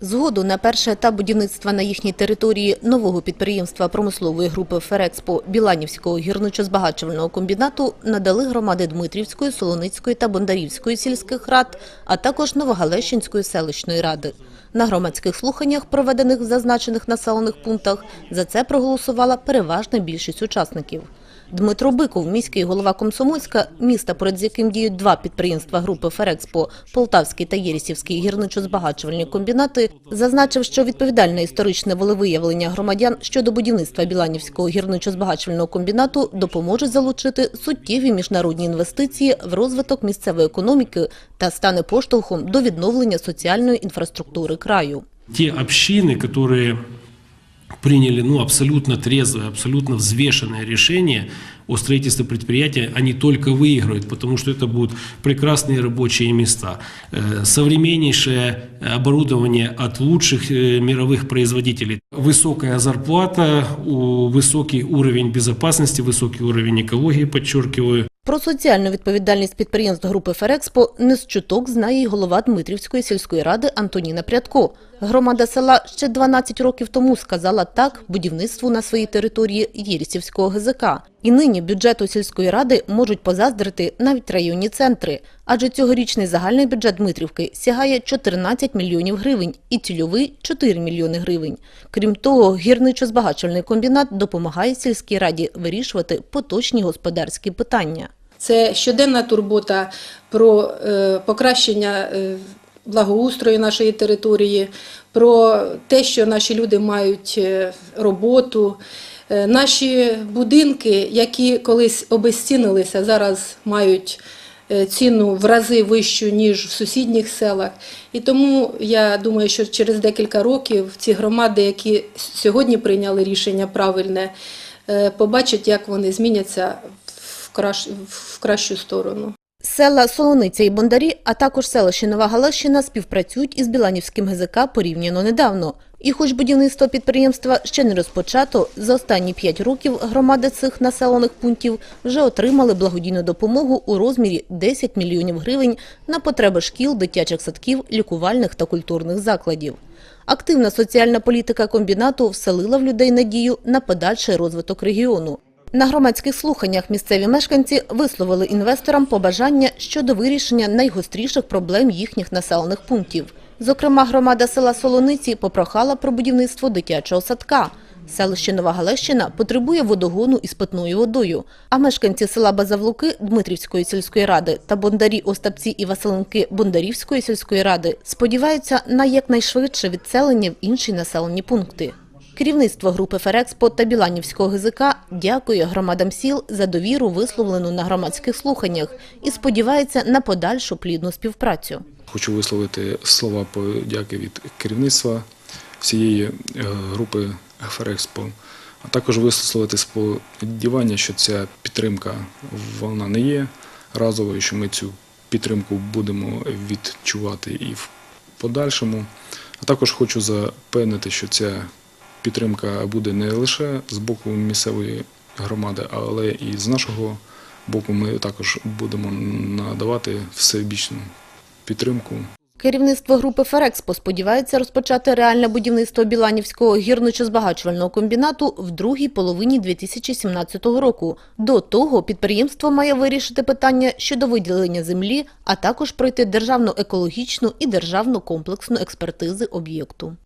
Згоду на перший етап будівництва на їхній території нового підприємства промислової групи «Ферекспо» Біланівського гірничо-збагачувального комбінату надали громади Дмитрівської, Солоницької та Бондарівської сільських рад, а також Новогалещинської селищної ради. На громадських слуханнях, проведених в зазначених населених пунктах, за це проголосувала переважна більшість учасників. Дмитро Биков, міський голова Комсомольська, міста, поряд з яким діють два підприємства групи «Ферекспо» – Полтавський та Єрісівський гірничо-збагачувальні комбінати, зазначив, що відповідальне історичне волевиявлення громадян щодо будівництва Біланівського гірничо-збагачувального комбінату допоможе залучити суттєві міжнародні інвестиції в розвиток місцевої економіки та стане поштовхом до відновлення соціальної інфраструктури краю. те общины, которые приняли ну, абсолютно трезвое, абсолютно взвешенное решение о строительстве предприятия, они только выиграют, потому что это будут прекрасные рабочие места, э, современнейшее оборудование от лучших э, мировых производителей, высокая зарплата, у- высокий уровень безопасности, высокий уровень экологии, подчеркиваю, Про соціальну відповідальність підприємств групи «Ферекспо» не з чуток знає й голова Дмитрівської сільської ради Антоніна Прядко. Громада села ще 12 років тому сказала так будівництву на своїй території Єрісівського ГЗК. І нині бюджету сільської ради можуть позаздрити навіть районні центри. Адже цьогорічний загальний бюджет Дмитрівки сягає 14 мільйонів гривень і цільовий – 4 мільйони гривень. Крім того, гірничо-збагачувальний комбінат допомагає сільській раді вирішувати поточні господарські питання. Це щоденна турбота про е, покращення е, благоустрою нашої території, про те, що наші люди мають е, роботу. Е, Наші будинки, які колись обезцінилися, зараз мають е, ціну в рази вищу, ніж в сусідніх селах. І тому я думаю, що через декілька років ці громади, які сьогодні прийняли рішення правильне, побачать, як вони зміняться в кращу сторону. Села Солониця і Бондарі, а також селище Нова Галещина співпрацюють із Біланівським ГЗК порівняно недавно. І хоч будівництво підприємства ще не розпочато, за останні п'ять років громади цих населених пунктів вже отримали благодійну допомогу у розмірі 10 мільйонів гривень на потреби шкіл, дитячих садків, лікувальних та культурних закладів. Активна соціальна політика комбінату вселила в людей надію на подальший розвиток регіону. На громадських слуханнях місцеві мешканці висловили інвесторам побажання щодо вирішення найгостріших проблем їхніх населених пунктів. Зокрема, громада села Солониці попрохала про будівництво дитячого садка. Селище Нова Галещина потребує водогону із питною водою, а мешканці села Базавлуки Дмитрівської сільської ради та Бондарі Остапці і Василенки Бондарівської сільської ради сподіваються на якнайшвидше відселення в інші населені пункти. Керівництво групи «Ферекспо» та Біланівського ГЗК дякує громадам сіл за довіру, висловлену на громадських слуханнях, і сподівається на подальшу плідну співпрацю. Хочу висловити слова подяки від керівництва всієї е, групи Ферекспо, а також висловити сподівання, що ця підтримка вона не є разовою, що ми цю підтримку будемо відчувати і в подальшому. А також хочу запевнити, що ця підтримка буде не лише з боку місцевої громади, але і з нашого боку ми також будемо надавати всебічну підтримку. Керівництво групи «Ферекспо» сподівається розпочати реальне будівництво Біланівського гірничо-збагачувального комбінату в другій половині 2017 року. До того підприємство має вирішити питання щодо виділення землі, а також пройти державну екологічну і державну комплексну експертизи об'єкту.